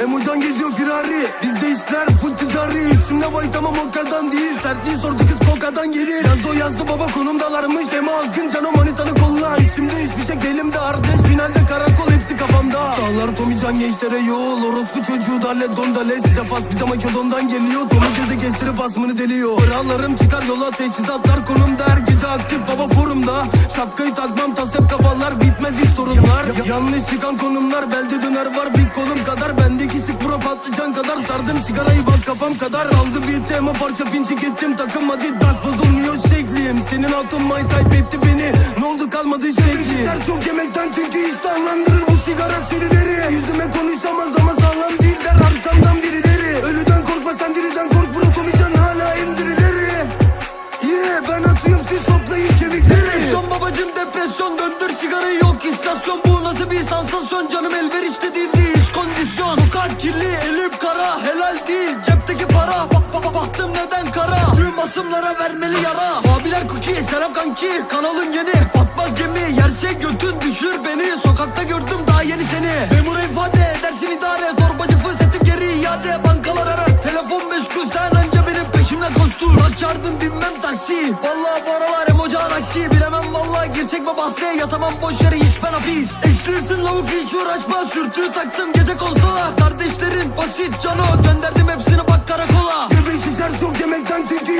Emocan geziyor firari Bizde işler full ticari. Üstümde vay tamam o değil. Sertliği sordu kız kokadan gelir. Yazdo yazdı baba konumdalarmış. Ema azgın canım manitanı kolla. İsimde hiçbir şey elimde ardeş Finalde karakol hepsi kafamda. Sağlar Tomican gençlere yol. Orospu çocuğu dalle don dalle Size fas bize makedondan geliyor. Tomu göze kestirip asmını deliyor. Paralarım çıkar yola teçhizatlar konumda. Her gece aktif baba forumda. Şapkayı takmam tas hep kafalar Bitmez hiç sorunlar Yanlış çıkan konumlar Belde döner var. Bir kolum kadar Bendeki sik bro patlıcan kadar. Sardım sigarayı bak kafam kadar. Aldı bir tema parça pinçik ettim Takım adidas bozulmuyor şeklim. Senin altın my type etti beni. Ne oldu kalmadı şekli çok yemekten çünkü iştahlandırır bu sigara serileri. Yüzüme konuşamaz elim kara helal değil cepteki para. Bak bak baktım neden kara. Tüm asımlara vermeli yara. Abiler cookie selam kanki. Kanalın yeni Batmaz gemi. Yerse götün düşür beni. Sokakta gördüm daha yeni seni. Memura ifade edersin idare. Torbacı fıs ettim geri iade. Bankalar arar. Telefon meşgul sen anca benim peşimden koştur. Bak çağırdım binmem taksi. Vallahi bu aralar mi bahse Yatamam boş yere hiç ben hapis. Eşlisin lavuk hiç uğraşma. Sürtüğü taktım gece konsola. Kardeşlerin basit cano Gönderdim hepsini bak karakola. Göbek şişer çok yemekten çünkü